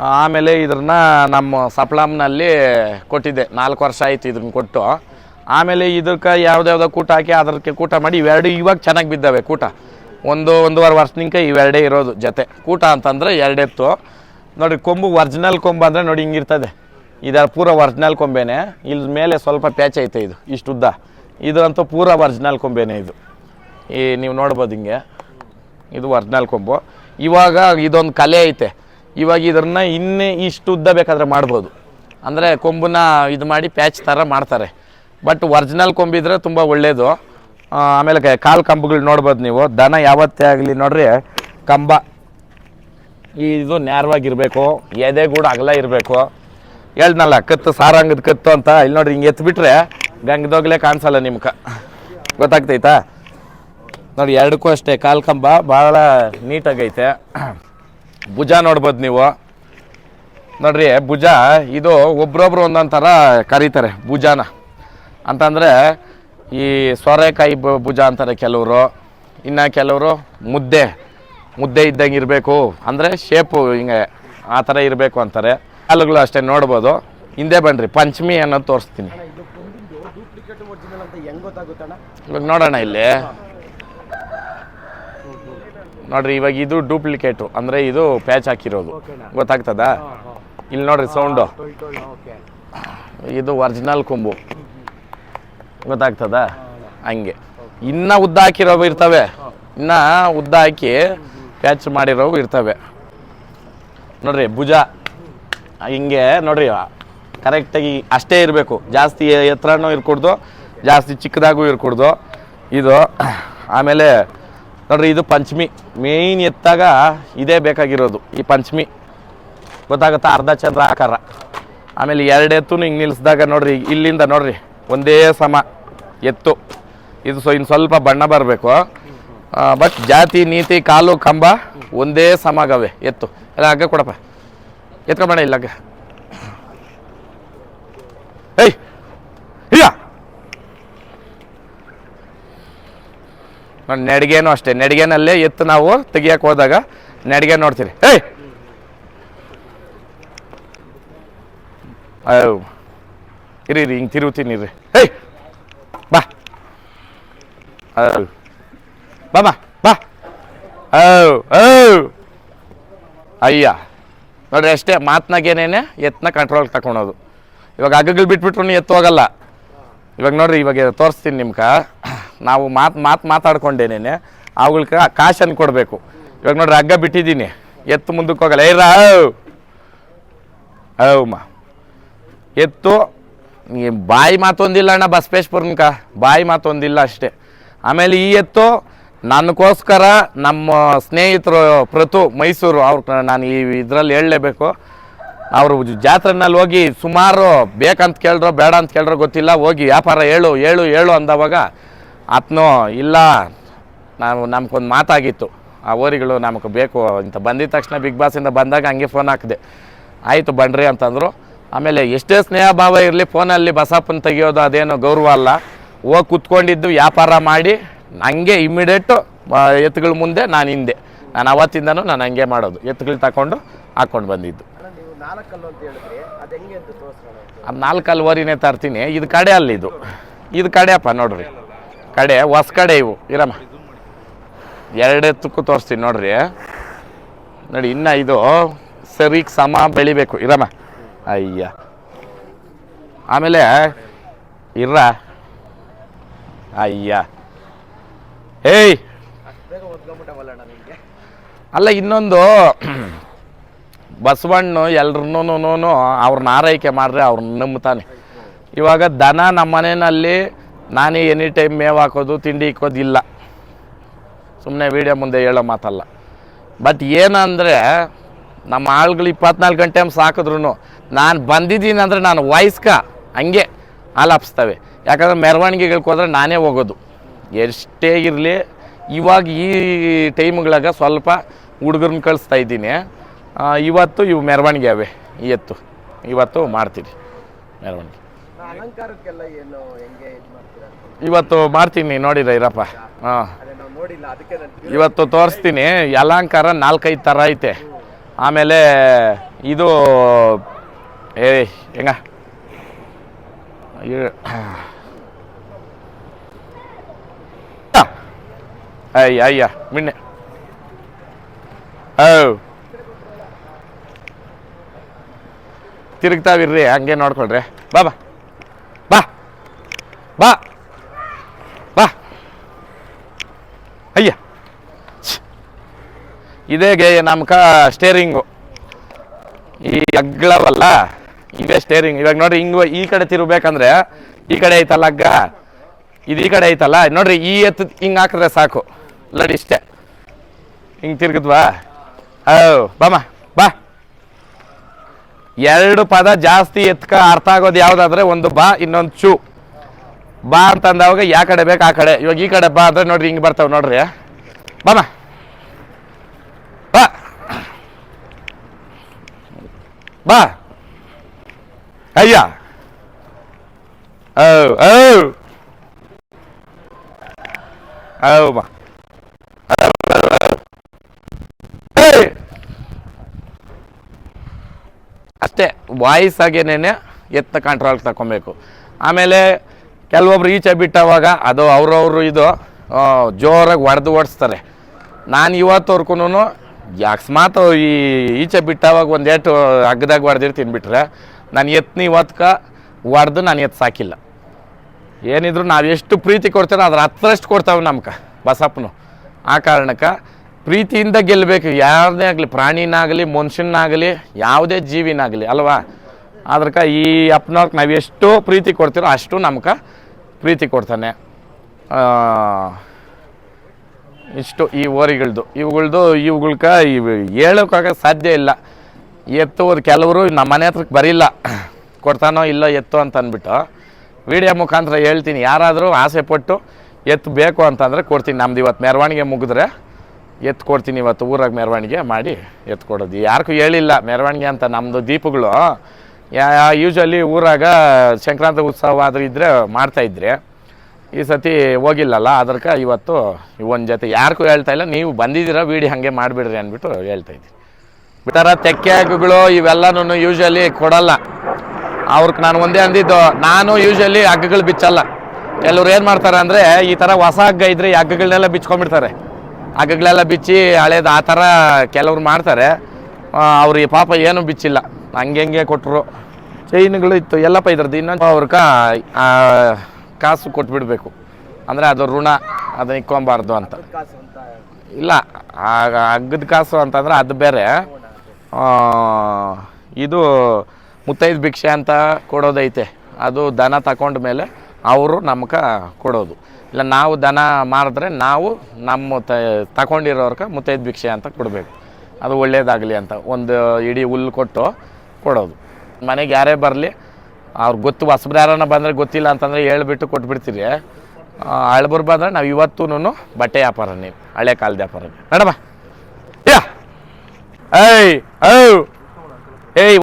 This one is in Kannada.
ಆಮೇಲೆ ಇದ್ರನ್ನ ನಮ್ಮ ಸಪ್ಲಮ್ನಲ್ಲಿ ಕೊಟ್ಟಿದ್ದೆ. ನಾಲ್ಕು ವರ್ಷ ಆಯ್ತು ಇದನ್ನ ಕೊಟ್ಟು. ಆಮೇಲೆ ಇದಕ್ಕೆ ಯಾವುದ್ಯಾವ್ದೋ ಕೂಟ ಹಾಕಿ ಅದಕ್ಕೆ ಕೂಟ ಮಾಡಿ ಇವೆರಡು ಇವಾಗ ಚೆನ್ನಾಗಿ ಬಿದ್ದಾವೆ ಕೂಟ. ಒಂದು ಒಂದೂವರೆ ವರ್ಷದಿಂದ ಇವೆರಡೇ ಇರೋದು ಜೊತೆ. ಕೂಟ ಅಂತಂದರೆ ಎರಡೆತ್ತು. ನೋಡಿ, ಕೊಂಬು ಒರ್ಜಿನಲ್ ಕೊಂಬು ಅಂದರೆ ನೋಡಿ ಹಿಂಗಿರ್ತದೆ ಇದರ ಪೂರ ಒರ್ಜಿನಲ್ ಕೊಂಬೆನೆ. ಇಲ್ಲಿ ಮೇಲೆ ಸ್ವಲ್ಪ ಪ್ಯಾಚ್ ಐತೆ ಇದು ಇಷ್ಟು ಉದ್ದ ಇದಂತೂ ಪೂರ ಒರ್ಜಿನಲ್ ಕೊಂಬೆನೆ ಇದು. ಈ ನೀವು ನೋಡ್ಬೋದು ಹಿಂಗೆ. ಇದು ಒರ್ಜಿನಲ್ ಕೊಂಬು. ಇವಾಗ ಇದೊಂದು ಕಲೆ ಐತೆ. ಇವಾಗ ಇದನ್ನ ಇನ್ನೇ ಇಷ್ಟು ಉದ್ದ ಬೇಕಾದ್ರೆ ಮಾಡ್ಬೋದು. ಅಂದರೆ ಕೊಂಬನ್ನ ಇದು ಮಾಡಿ ಪ್ಯಾಚ್ ಥರ ಮಾಡ್ತಾರೆ. ಬಟ್ ಒರ್ಜಿನಲ್ ಕೊಂಬಿದ್ರೆ ತುಂಬ ಒಳ್ಳೆಯದು ಆಮೇಲೆ ಕಾಲು ಕಂಬಗಳು ನೋಡ್ಬೋದು ನೀವು. ದನ ಯಾವತ್ತೇ ಆಗಲಿ ನೋಡ್ರಿ, ಕಂಬ. ಇದು ನೇರವಾಗಿರಬೇಕು ಎದೆ ಕೂಡ ಅಗಲ ಇರಬೇಕು. ಹೇಳ್ದನಲ್ಲ, ಕತ್ತು ಸಾರಂಗದ ಕತ್ತು ಅಂತ. ಇಲ್ಲಿ ನೋಡ್ರಿ, ಹಿಂಗೆ ಎತ್ಬಿಟ್ರೆ ಗಂಗದೋಗ್ಲೇ ಕಾಣಿಸಲ್ಲ ನಿಮ್ಗೆ ಗೊತ್ತಾಗ್ತೈತಾ? ನೋಡಿ ಎರಡಕ್ಕೂ ಅಷ್ಟೇ. ಕಾಲು ಕಂಬ ಭಾಳ ನೀಟಾಗೈತೆ. ಭುಜ ನೋಡ್ಬೋದು ನೀವು. ನೋಡ್ರಿ ಭುಜ ಇದು ಒಬ್ರೊಬ್ರು ಒಂದೊಂದು ಥರ ಕರೀತಾರೆ ಭುಜಾನ. ಅಂತಂದರೆ ಈ ಸೋರೆಕಾಯಿ ಭುಜ ಅಂತಾರೆ ಕೆಲವರು. ಇನ್ನು ಕೆಲವರು ಮುದ್ದೆ ಮುದ್ದೆ ಇದ್ದಂಗೆ ಇರಬೇಕು. ಅಂದರೆ ಶೇಪು ಹಿಂಗೆ ಆ ಥರ ಇರಬೇಕು ಅಂತಾರೆ. ಕಾಲುಗಳು ಅಷ್ಟೇ ನೋಡ್ಬೋದು. ಹಿಂದೆ ಬನ್ನಿರಿ ಪಂಚಮಿ ಅನ್ನೋದು ತೋರಿಸ್ತೀನಿ. ಇವಾಗ ನೋಡೋಣ ಇಲ್ಲಿ. ನೋಡ್ರಿ ಇವಾಗ ಇದು ಡೂಪ್ಲಿಕೇಟು ಅಂದರೆ ಇದು ಪ್ಯಾಚ್ ಹಾಕಿರೋದು. ಗೊತ್ತಾಗ್ತದ? ಇಲ್ಲಿ ನೋಡ್ರಿ ಸೌಂಡು ಇದು ಒರಿಜಿನಲ್ ಕೊಂಬು. ಗೊತ್ತಾಗ್ತದ? ಹಂಗೆ. ಇನ್ನ ಉದ್ದ ಹಾಕಿರೋವು ಇರ್ತವೆ. ಇನ್ನ ಉದ್ದ ಹಾಕಿ ಪ್ಯಾಚ್ ಮಾಡಿರೋವು ಇರ್ತವೆ. ನೋಡ್ರಿ ಭುಜ. ಹಿಂಗೆ ನೋಡ್ರಿ ಕರೆಕ್ಟಾಗಿ ಅಷ್ಟೇ ಇರಬೇಕು. ಜಾಸ್ತಿ ಎತ್ತರನೂ ಇರ್ಕೊಡ್ದು ಜಾಸ್ತಿ ಚಿಕ್ಕದಾಗೂ ಇರ್ಕೊಡ್ದು. ಇದು ಆಮೇಲೆ ನೋಡ್ರಿ, ಇದು ಪಂಚಮಿ. ಮೇಯ್ನ್ ಎತ್ತಾಗ ಇದೇ ಬೇಕಾಗಿರೋದು, ಈ ಪಂಚಮಿ. ಗೊತ್ತಾಗುತ್ತಾ? ಅರ್ಧ ಚಂದ್ರ ಆಕಾರ. ಆಮೇಲೆ ಎರಡು ಎತ್ತು ಹಿಂಗೆ ನಿಲ್ಲಿಸಿದಾಗ ನೋಡ್ರಿ, ಇಲ್ಲಿಂದ ನೋಡ್ರಿ, ಒಂದೇ ಸಮ ಎತ್ತು. ಇದು ಸೊ, ಇನ್ನು ಸ್ವಲ್ಪ ಬಣ್ಣ ಬರಬೇಕು. ಬಟ್ ಜಾತಿ, ನೀತಿ, ಕಾಲು, ಕಂಬ ಒಂದೇ ಸಮಗವೆ, ಎತ್ತು. ಎಲ್ಲ ಹಗ್ಗ ಕೊಡಪ್ಪ. ಎತ್ಕೊಂಬೇಡ ಇಲ್ಲ ಹಗ್ಗ. ಏಯ್! ಇಲ್ಲ ನೋಡಿ, ನೆಡ್ಗೆನೂ ಅಷ್ಟೇ. ನೆಡ್ಗೆನಲ್ಲೇ ಎತ್ತು ನಾವು ತೆಗಿಯಕ್ಕೆ ಹೋದಾಗ ನೆಡ್ಗೆ ನೋಡ್ತೀರಿ. ಏಯ್! ಇರಿ ಇರಿ, ಹಿಂಗೆ ತಿರುಗ್ತೀನಿ ಇರ್ರಿ ಏಯ್! ಬಾ. ಬಾ ಬಾ ಬಾ. ಅಯ್ಯೋ ನೋಡ್ರಿ, ಅಷ್ಟೇ ಮಾತ್ನಾಗೇನೇನೆ ಎತ್ತನ್ನ ಕಂಟ್ರೋಲ್ ತಗೊಳೋದು ಇವಾಗ ಅಗ್ಗಗಳು ಬಿಟ್ಬಿಟ್ರು ಎತ್ತು ಹೋಗಲ್ಲ. ಇವಾಗ ನೋಡ್ರಿ, ಇವಾಗ ತೋರಿಸ್ತೀನಿ ನಿಮ್ಗೆ. ನಾವು ಮಾತು ಮಾತು ಮಾತಾಡ್ಕೊಂಡೇನೇನೆ ಅವುಗಳಿಗೆ ಕಾಶನ್ನು ಕೊಡಬೇಕು. ಇವಾಗ ನೋಡ್ರಿ ಹಗ್ಗ ಬಿಟ್ಟಿದ್ದೀನಿ. ಎತ್ತು ಮುಂದಕ್ಕೆ ಹೋಗಲ್ಲ. ಏ ರಾ ಹೌಮ್ಮ ಎತ್ತು. ಬಾಯಿ ಮಾತೊಂದಿಲ್ಲ ಅಣ್ಣ ಬಸವೇಶ್ವರನ್ಕ. ಬಾಯಿ ಮಾತೊಂದಿಲ್ಲ ಅಷ್ಟೇ. ಆಮೇಲೆ ಈ ಎತ್ತು ನನಗೋಸ್ಕರ ನಮ್ಮ ಸ್ನೇಹಿತರು ಪ್ರತು ಮೈಸೂರು, ಅವ್ರ ನಾನು ಈ ಇದರಲ್ಲಿ ಹೇಳಲೇಬೇಕು. ಅವರು ಜಾತ್ರೆನಲ್ಲಿ ಹೋಗಿ ಸುಮಾರು ಬೇಕಂತ ಕೇಳ್ರೋ ಬೇಡ ಅಂತ ಕೇಳ್ರೋ ಗೊತ್ತಿಲ್ಲ. ಹೋಗಿ ವ್ಯಾಪಾರ ಹೇಳು ಹೇಳು ಹೇಳು ಅಂದವಾಗ ಆತನು ಇಲ್ಲ ನಾವು ನಮ್ಗೊಂದು ಮಾತಾಗಿತ್ತು. ಆ ಓರಿಗಳು ನಮಗೆ ಬೇಕು ಅಂತ ಬಂದಿದ ತಕ್ಷಣ ಬಿಗ್ ಬಾಸಿಂದ ಬಂದಾಗ ಹಂಗೆ ಫೋನ್ ಹಾಕಿದೆ. ಆಯಿತು ಬನ್ರಿ ಅಂತಂದರು. ಆಮೇಲೆ ಎಷ್ಟೇ ಸ್ನೇಹ ಭಾವ ಇರಲಿ ಫೋನಲ್ಲಿ ಬಸಪ್ಪನ ತೆಗಿಯೋದು ಅದೇನು ಗೌರವ ಅಲ್ಲ. ಹೋಗಿ ಕುತ್ಕೊಂಡಿದ್ದು ವ್ಯಾಪಾರ ಮಾಡಿ ಹಂಗೆ ಇಮ್ಮಿಡಿಯೇಟು ಎತ್ತುಗಳ ಮುಂದೆ ನಾನು ಹಿಂದೆ. ನಾನು ಅವತ್ತಿಂದನೂ ನಾನು ಹಂಗೆ ಮಾಡೋದು. ಎತ್ತುಗಳು ತಗೊಂಡು ಹಾಕ್ಕೊಂಡು ಬಂದಿದ್ದು. ಅದು ನಾಲ್ಕಲ್ಲಿ ಓರಿನೇ ತರ್ತೀನಿ. ಇದು ಕಡೆ ಅಲ್ಲಿ ಇದು. ಇದು ಕಡೆಯಪ್ಪ ನೋಡ್ರಿ. ಕಡೆ, ಹೊಸ ಕಡೆ ಇವು. ಇರಮ್ಮ. ಎರಡೇ ತುಕ್ಕು ತೋರಿಸ್ತೀನಿ ನೋಡ್ರಿ. ನೋಡಿ, ಇನ್ನು ಇದು ಸರಿಗೆ ಸಮ ಬೆಳಿಬೇಕು. ಇರಮ್ಮ. ಅಯ್ಯ. ಆಮೇಲೆ ಇರ ಅಯ್ಯ. ಏಯ್! ಅಲ್ಲ, ಇನ್ನೊಂದು ಬಸವಣ್ಣು ಎಲ್ರನ್ನೂ ಅವ್ರನ್ನ ಆರೈಕೆ ಮಾಡ್ರೆ ಅವ್ರನ್ನ ನಂಬ್ತಾನೆ ಇವಾಗ ದನ ನಮ್ಮ ಮನೆಯಲ್ಲಿ ನಾನೇ ಎನಿ ಟೈಮ್ ಮೇವು ಹಾಕೋದು, ತಿಂಡಿ ಇಕ್ಕೋದಿಲ್ಲ. ಸುಮ್ಮನೆ ವೀಡಿಯೋ ಮುಂದೆ ಹೇಳೋ ಮಾತಲ್ಲ. ಬಟ್ ಏನಂದರೆ, ನಮ್ಮ ಆಳುಗಳು ಇಪ್ಪತ್ನಾಲ್ಕು ಗಂಟೆ ಸಾಕಿದ್ರು ನಾನು ಬಂದಿದ್ದೀನಿ ಅಂದರೆ ನಾನು ವಾಯ್ಸ್ಕ, ಹಂಗೆ ಆಲಾಪಿಸ್ತವೆ. ಯಾಕಂದರೆ ಮೆರವಣಿಗೆಗಳಿಗೆ ಹೋದ್ರೆ ನಾನೇ ಹೋಗೋದು. ಎಷ್ಟೇ ಇರಲಿ, ಇವಾಗ ಈ ಟೈಮ್ಗಳಾಗ ಸ್ವಲ್ಪ ಹುಡುಗರನ್ನ ಕಳಿಸ್ತಾ ಇದ್ದೀನಿ. ಇವತ್ತು ಇವು ಮೆರವಣಿಗೆ ಅವೆ ಇವತ್ತು ಇವತ್ತು ಮಾಡ್ತೀನಿ ಮೆರವಣಿಗೆ. ಅಲಂಕಾರಕ್ಕೆಲ್ಲ ಏನು ಹೆಂಗೆ ಇದು ಮಾಡ್ತೀರಾ ಇವತ್ತು ಮಾಡ್ತೀನಿ ನೋಡಿರ ಇರಪ್ಪ. ಹಾಂ. ಅದೇ ನಾವು ನೋಡಿಲ್ಲ ಅದಕ್ಕೆ ನಾನು ಇವತ್ತು ತೋರಿಸ್ತೀನಿ ಅಲಂಕಾರ ನಾಲ್ಕೈದು ಥರ ಐತೆ. ಆಮೇಲೆ ಇದು ಏ ಹೆಂಗ? ಇ- ಅಯ್ಯ ಅಯ್ಯ ಮಿಣ್ಣೆ ಓ ತಿರುಗ್ತಾವಿರ್ರಿ ಹಂಗೆ ನೋಡ್ಕೊಳ್ರಿ. ಬಾಬಾ ಬಾ. ಬಾ. ಅಯ್ಯ. ಛ್. ಇದೇ ಗೆ ನಮ್ಕ ಸ್ಟೇರಿಂಗು ಈ ಅಗ್ಲವಲ್ಲ ಇವೇ ಸ್ಟೇರಿಂಗ್ ಇವಾಗ ನೋಡ್ರಿ, ಹಿಂಗ್ ಈ ಕಡೆ ತಿರುಗ್ಬೇಕಂದ್ರೆ ಈ ಕಡೆ ಐತಲ್ಲ ಅಗ್ಗ? ಇದು ಈ ಕಡೆ ಐತಲ್ಲ? ನೋಡ್ರಿ, ಈ ಎತ್ತು ಹಿಂಗೆ ಹಾಕಿದ್ರೆ ಸಾಕು. ಲಡಿ ಇಷ್ಟೇ. ಹಿಂಗೆ ತಿರ್ಗಿದ್ವಾ? ಓ ಬಾಮ ಬಾ. ಎರಡು ಪದ ಜಾಸ್ತಿ ಎತ್ಕ ಅರ್ಥ ಆಗೋದು ಯಾವುದಾದ್ರೆ ಒಂದು ಬಾ, ಇನ್ನೊಂದು ಚೂ. ಬಾ ಅಂತಂದವಾಗ ಯಾ ಕಡೆ ಬೇಕು ಆ ಕಡೆ. ಇವಾಗ ಈ ಕಡೆ ಬಾ ಅಂದ್ರೆ ನೋಡ್ರಿ ಹಿಂಗೆ ಬರ್ತಾವೆ ನೋಡ್ರಿ ಬಾಮ ಬಾ. ಬಾ. ಅಯ್ಯ. ಓ ಓ ಬಾ! ಅಷ್ಟೇ ವಾಯ್ಸ್ ಆಗೇನೇನೆ ಎತ್ತ ಕಂಟ್ರೋಲ್ ತಗೊಬೇಕು ಆಮೇಲೆ ಕೆಲವೊಬ್ರು ಈಚೆ ಬಿಟ್ಟವಾಗ ಅದು ಅವ್ರವ್ರು ಇದು ಜೋರಾಗಿ ಹೊಡೆದು ಓಡಿಸ್ತಾರೆ. ನಾನು ಇವತ್ತವರ್ಗು ಅಕಸ್ಮಾತ್ ಈ ಈಚೆ ಬಿಟ್ಟವಾಗ ಒಂದು ಏಟು ಹಗ್ಗದಾಗ ಹೊಡೆದಿರ್ತೀನಿ ಬಿಟ್ರೆ, ನಾನು ಎತ್ನ ಇವತ್ತಕ ಹೊಡೆದು ನಾನು ಎತ್ತು ಸಾಕಿಲ್ಲ. ಏನಿದ್ರು ನಾವು ಎಷ್ಟು ಪ್ರೀತಿ ಕೊಡ್ತೀರೋ ಅದ್ರ ಹತ್ತರಷ್ಟು ಕೊಡ್ತಾವೆ ನಮ್ಗೆ ಬಸಪ್ಪನು. ಆ ಕಾರಣಕ್ಕೆ ಪ್ರೀತಿಯಿಂದ ಗೆಲ್ಲಬೇಕು ಯಾರದೇ ಆಗಲಿ, ಪ್ರಾಣಿನಾಗಲಿ, ಮನುಷ್ಯನಾಗಲಿ, ಯಾವುದೇ ಜೀವಿನಾಗಲಿ, ಅಲ್ವಾ? ಅದ್ರಕ್ಕ ಈ ಅಪ್ಪನವ್ರಿಗೆ ನಾವು ಎಷ್ಟು ಪ್ರೀತಿ ಕೊಡ್ತೀರೋ ಅಷ್ಟು ನಮ್ಗೆ ಪ್ರೀತಿ ಕೊಡ್ತಾನೆ. ಇಷ್ಟು ಈ ಓರಿಗಳ್ದು. ಇವುಗಳ್ದು, ಇವುಗಳ್ಕ ಇವು ಹೇಳೋಕ್ಕಾಗ ಸಾಧ್ಯ ಇಲ್ಲ. ಎತ್ತು ಕೆಲವರು ನಮ್ಮ ಮನೆ ಹತ್ರಕ್ಕೆ ಬರಿಲ್ಲ. ಕೊಡ್ತಾನೋ ಇಲ್ಲೋ ಎತ್ತು ಅಂತ ಅಂದ್ಬಿಟ್ಟು ವಿಡಿಯೋ ಮುಖಾಂತರ ಹೇಳ್ತೀನಿ. ಯಾರಾದರೂ ಆಸೆ ಪಟ್ಟು ಎತ್ತು ಬೇಕು ಅಂತಂದರೆ ಕೊಡ್ತೀನಿ. ನಮ್ದು ಇವತ್ತು ಮೆರವಣಿಗೆ ಮುಗಿದ್ರೆ ಎತ್ತು ಕೊಡ್ತೀನಿ ಇವತ್ತು ಊರಾಗ ಮೆರವಣಿಗೆ ಮಾಡಿ ಎತ್ತು ಕೊಡೋದು. ಯಾರಿಗೂ ಹೇಳಿಲ್ಲ ಮೆರವಣಿಗೆ ಅಂತ. ನಮ್ಮದು ದೀಪಗಳು ಯಾ ಯೂಶಲಿ ಊರಾಗ ಸಂಕ್ರಾಂತಿ ಉತ್ಸವ ಆದರೂ ಇದ್ದರೆ ಮಾಡ್ತಾಯಿದ್ರಿ ಈ ಸತಿ ಹೋಗಿಲ್ಲಲ್ಲ ಅದಕ್ಕೆ ಇವತ್ತು ಒಂದು ಜೊತೆ ಯಾರಿಗೂ ಹೇಳ್ತಾ ಇಲ್ಲ, ನೀವು ಬಂದಿದ್ದೀರ ವೀಡಿಯೋ ಹಾಗೆ ಮಾಡಿಬಿಡ್ರಿ ಅಂದ್ಬಿಟ್ಟು ಹೇಳ್ತಾ ಇದ್ದೀನಿ. ಈ ಥರ ತೆಕ್ಕೆ ಹಗ್ಗಗಳು ಇವೆಲ್ಲನೂ ಯೂಶ್ವಲಿ ಕೊಡಲ್ಲ. ಅವ್ರಿಗೆ ನಾನು ಒಂದೇ ಅಂದಿದ್ದು, ನಾನು ಯೂಶ್ವಲಿ ಹಗ್ಗಗಳು ಬಿಚ್ಚಲ್ಲ. ಕೆಲವ್ರು ಏನು ಮಾಡ್ತಾರೆ ಅಂದರೆ, ಈ ಥರ ಹೊಸ ಹಗ್ಗ ಇದ್ರೆ ಹಗ್ಗಗಳನ್ನೆಲ್ಲ ಬಿಚ್ಕೊಂಡ್ಬಿಡ್ತಾರೆ. ಹಗ್ಗಗಳೆಲ್ಲ ಬಿಚ್ಚಿ ಹಳೇದು ಆ ಥರ ಕೆಲವ್ರು ಮಾಡ್ತಾರೆ. ಅವ್ರಿಗೆ ಪಾಪ ಏನೂ ಬಿಚ್ಚಿಲ್ಲ. ಹಂಗೆ ಹಂಗೆ ಕೊಟ್ಟರು ಚೈನ್ಗಳು ಇತ್ತು, ಎಲ್ಲಪ್ಪ ಇದ್ರದ್ದು. ಇನ್ನೊಂದು ಅವ್ರಕ ಕಾಸು ಕೊಟ್ಬಿಡ್ಬೇಕು. ಅಂದರೆ ಅದು ಋಣ, ಅದನ್ನ ಇಕ್ಕೊಬಾರ್ದು ಅಂತ. ಇಲ್ಲ, ಆಗ ಹಗ್ಗದ ಕಾಸು ಅಂತಂದ್ರೆ ಅದು ಬೇರೆ. ಇದು ಮುತ್ತೈದು ಭಿಕ್ಷೆ ಅಂತ ಕೊಡೋದೈತೆ. ಅದು ದನ ತಗೊಂಡ ಮೇಲೆ ಅವರು ನಮ್ಗೆ ಕೊಡೋದು. ಇಲ್ಲ, ನಾವು ದನ ಮಾರಿದ್ರೆ ನಾವು ನಮ್ಮ ತ ತಗೊಂಡಿರೋರ್ಗೆ ಮುತ್ತೈದು ಭಿಕ್ಷೆ ಅಂತ ಕೊಡಬೇಕು. ಅದು ಒಳ್ಳೇದಾಗಲಿ ಅಂತ. ಒಂದು ಇಡೀ ಹುಲ್ಲು ಕೊಟ್ಟು ಕೊಡೋದು. ಮನೆಗೆ ಯಾರೇ ಬರಲಿ, ಅವ್ರು ಗೊತ್ತು ಹೊಸಬ್ರು ಯಾರನ್ನ ಬಂದರೆ ಗೊತ್ತಿಲ್ಲ ಅಂತಂದರೆ ಹೇಳ್ಬಿಟ್ಟು ಕೊಟ್ಬಿಡ್ತೀರಿ. ಅಳ್ಬರ್ ಬಂದರೆ ನಾವು ಇವತ್ತೂ ಬಟ್ಟೆ ವ್ಯಾಪಾರ ನೀವು, ಹಳೆ ಕಾಲದ ವ್ಯಾಪಾರ ನಡಮ್ಮ ಏಯ್. ಏಯ್.